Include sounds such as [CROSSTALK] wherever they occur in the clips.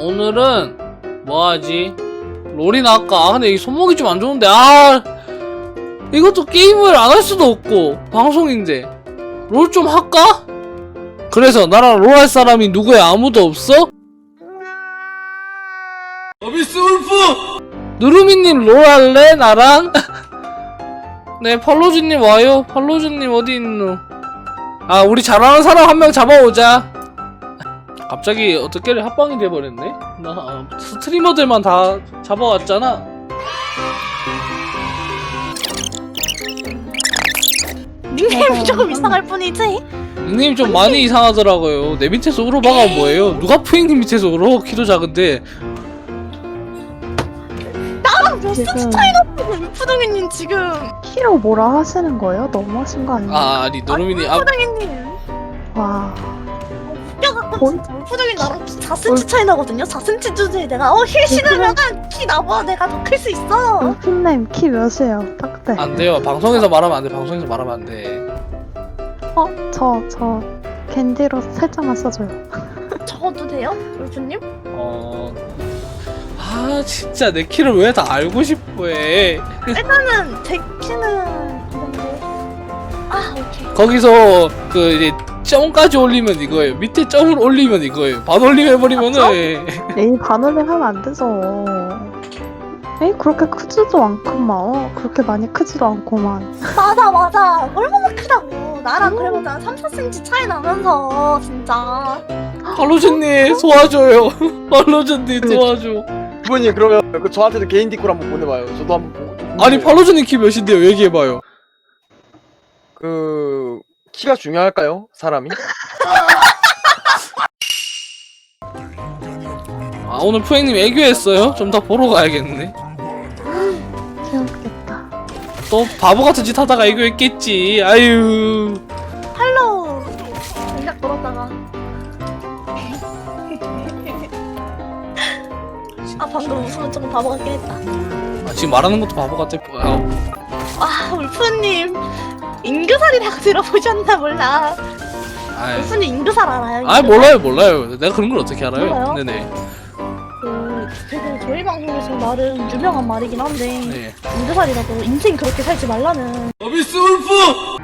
오늘은 뭐 하지? 롤이나 할까? 아, 근데 이 손목이 좀 안 좋은데, 아. 이것도 게임을 안 할 수도 없고, 방송인데. 롤 좀 할까? 그래서 나랑 롤 할 사람이 누구야? 아무도 없어? 어비스 울프! 누르미님 롤 할래? 나랑? [LAUGHS] 네, 팔로즈님 와요. 팔로즈님 어디 있노? 아, 우리 잘하는 사람 한 명 잡아오자. 갑자기 어떻게 합방이 돼버렸네? 나 아, 스트리머들만 다 잡아왔잖아. 닉네임이 조금 이상할 뿐이지. 닉네임 좀 많이 이상하더라고요. 내 밑에서 울어봐가 뭐예요? 누가 푸잉님 밑에서 울어? 키도 작은데. 나랑 몇 지금- cm 차이 나고 울프동이님 지금. 키로 뭐라 하시는 거예요? 너무 하신 거 아니에요? 아, 아니, 노르미니, 아, 울프동이님. 와, 진짜 울프동이 나랑 키 4cm 차이 나거든요. 4cm 주제에 내가 어 힐 신으면 키 나보다 내가 더 클 수 있어. 울핀님 키 몇이에요? 딱대. 안 돼요. 방송에서 말하면 안 돼. 방송에서 말하면 안 돼. 어, 저, 저, 캔디로 살짝만 써줘요. [LAUGHS] 적어도 돼요? 울프님? 어. 아, 진짜 내 키를 왜 다 알고 싶어 해. 일단은 제 키는 이 정도. 아 오케이. 거기서 그 이제 점까지 올리면 이거예요. 밑에 점을 올리면 이거예요. 반올림 해버리면은 [LAUGHS] 에이, 반올림 하면 안 되죠. 에이, 그렇게 크지도 않구만. 어, 그렇게 많이 크지도 않구만. 맞아 맞아. 얼마나 크다고. 나랑 그래보자 3, 4cm 차이 나면서 진짜. 팔로즈님 도와줘요. [LAUGHS] 팔로즈님 도와줘. 부모님 그러면 그 저한테도 개인 디콜 한번 보내봐요. 저도 한번 보고. 좀 아니 궁금해요. 팔로즈님 키 몇인데요? 얘기해봐요. 그 키가 중요할까요? 사람이? 아 오늘 푸행님 애교했어요? 좀 더 보러 가야겠네. 귀엽겠다. 또 바보 같은 짓 하다가 애교했겠지. 아유. 할로. 생각 걸었다가. 아 방금 웃으면 조금 바보 같긴 했다. 아, 지금 말하는 것도 바보 같아. 아, 아 울프님 인교살이라고 들어보셨나 몰라. 아이. 울프님 인교살 알아요? 아 인교살? 몰라요 몰라요. 내가 그런 걸 어떻게 알아요? 몰라요? 네네. 그 되게 저희 방송에서 나름 유명한 말이긴 한데 네. 인교살이라고 인생 그렇게 살지 말라는. 어비스 울프.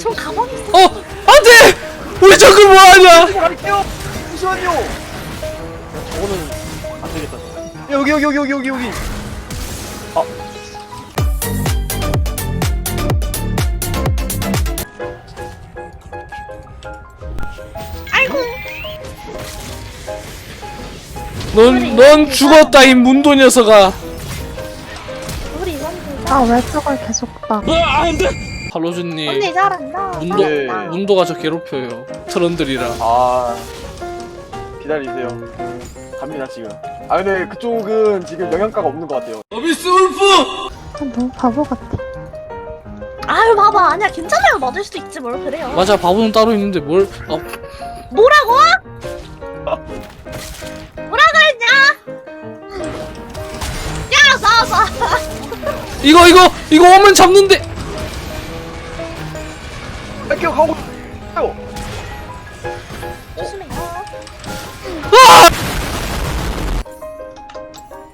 좀 가만히 있어. 어 안돼. 우리 정글 뭐하냐? 갈게요. 잠시만요. 저거는 안 되겠다. 저거. 여기 여기 여기 여기 여기 여기. 아 넌 넌 죽었다 이 문도 녀석아. 우리. 아, 왜 저걸 계속 봐. 팔로즈님 언니 잘한다. 문도 네. 문도가 저 괴롭혀요. 트런들이라. 아 기다리세요. 갑니다 지금. 아 근데 그쪽은 지금 영양가가 없는 것 같아요. 어비스 울프. 아, 너무 바보 같아. 아유 봐봐 아니야 괜찮아요 맞을 수도 있지 뭘 그래요. 맞아 바보는 따로 있는데 뭘? 어, 뭐라고? 뭐라고 [LAUGHS] 야 나와봐. 이거 이거 이거 오면 잡는데. 갈게요 가고. 있어요. 조심해요.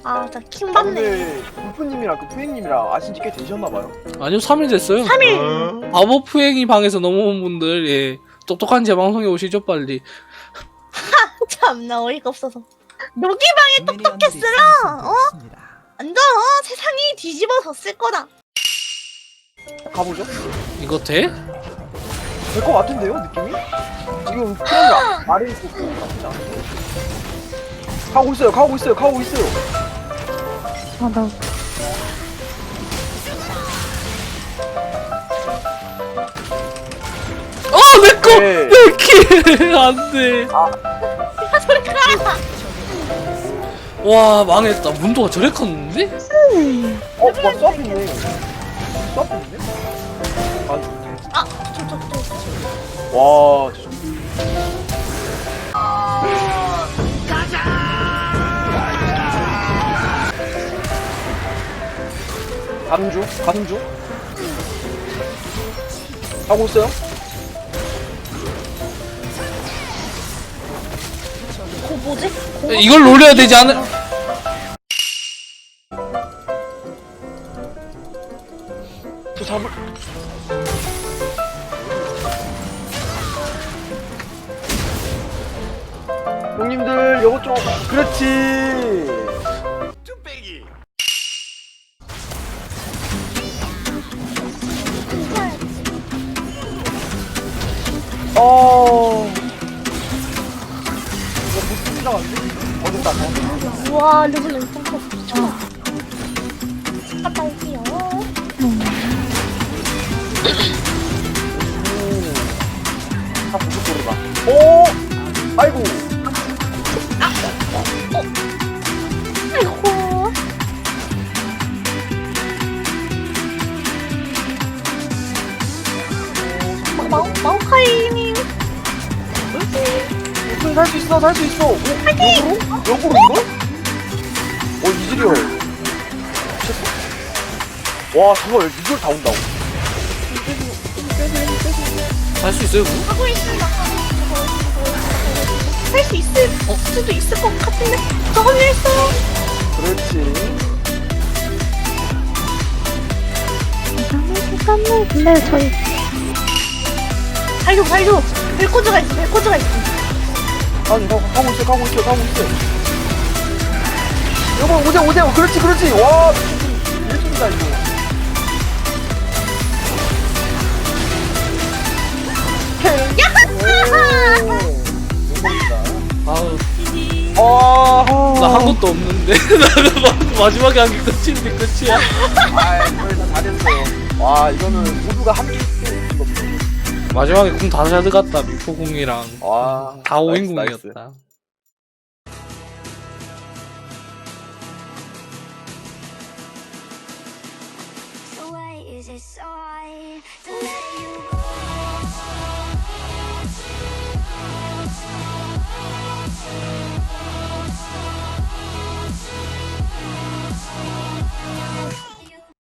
아, 진짜 킹 아, 받네. 근데 울프님이랑 그 푸잉님이랑 아신 지꽤 되셨나봐요. 아니요 3일 됐어요. 3일. 바보 푸행이 방에서 넘어온 분들 예 똑똑한 제 방송에 오시죠 빨리. [LAUGHS] 참나 어이가 없어서. 여기 방에 똑똑했으라. 어? 완전 어? 세상이 뒤집어졌을 거다. 가보죠. 이거 돼? 될 것 같은데요 느낌이? 지금 푸잉이랑 말이 있고 그 나쁘지 않은데. 가고 있어요. 가고 있어요. 가고 있어요. [LAUGHS] 아, 나어 내꺼 네. 내키 안돼. 야 소리 가. 와 망했다. 문도가 저래 컸는데? 어, 와 서핑이네. 서핑이네? 아, 아저 저 저. 와, 저 가는 중, 가는 중. 하고 있어요? 뭐지? 이걸 노려야 되지 않을 저 잡을 형님들 요거 좀 그렇지. 어 어 됐다 어. 우와 올게요 다 무슨 소리가 오 아이고 아이고 마- 마오 마오카이 님 무슨 살수 있어 살 수 있어. 오, 역으로? 역으로 이걸? 어 이즈리얼 미쳤어. 와 저걸 이걸 다 온다고? 할 수 있어요? 하고 있습니다 할 수 있을 수도 있을 것 같은데? 저건 했어. 그렇지. 잠깐만 잠깐만. 근데 저희 달려 달려 벨코즈가 있어 벨코즈가 있어 아니 가, 가고 있어 가고 있어 가고 있어. 여보 오세요 오세요. 그렇지 그렇지. 와 예술이다 이거. 아우 아, 나한 것도 없는데. [LAUGHS] 나 마지막에 한 게 끝인데 끝이야. 아, 거의 다 잘했어요. 와, 이거는 모두가 함께 있는 겁니다. 마지막에 궁다잘 들어갔다 미포궁이랑 와, 다 나이스, 5인 나이스. 궁이었다 So why is it so hard?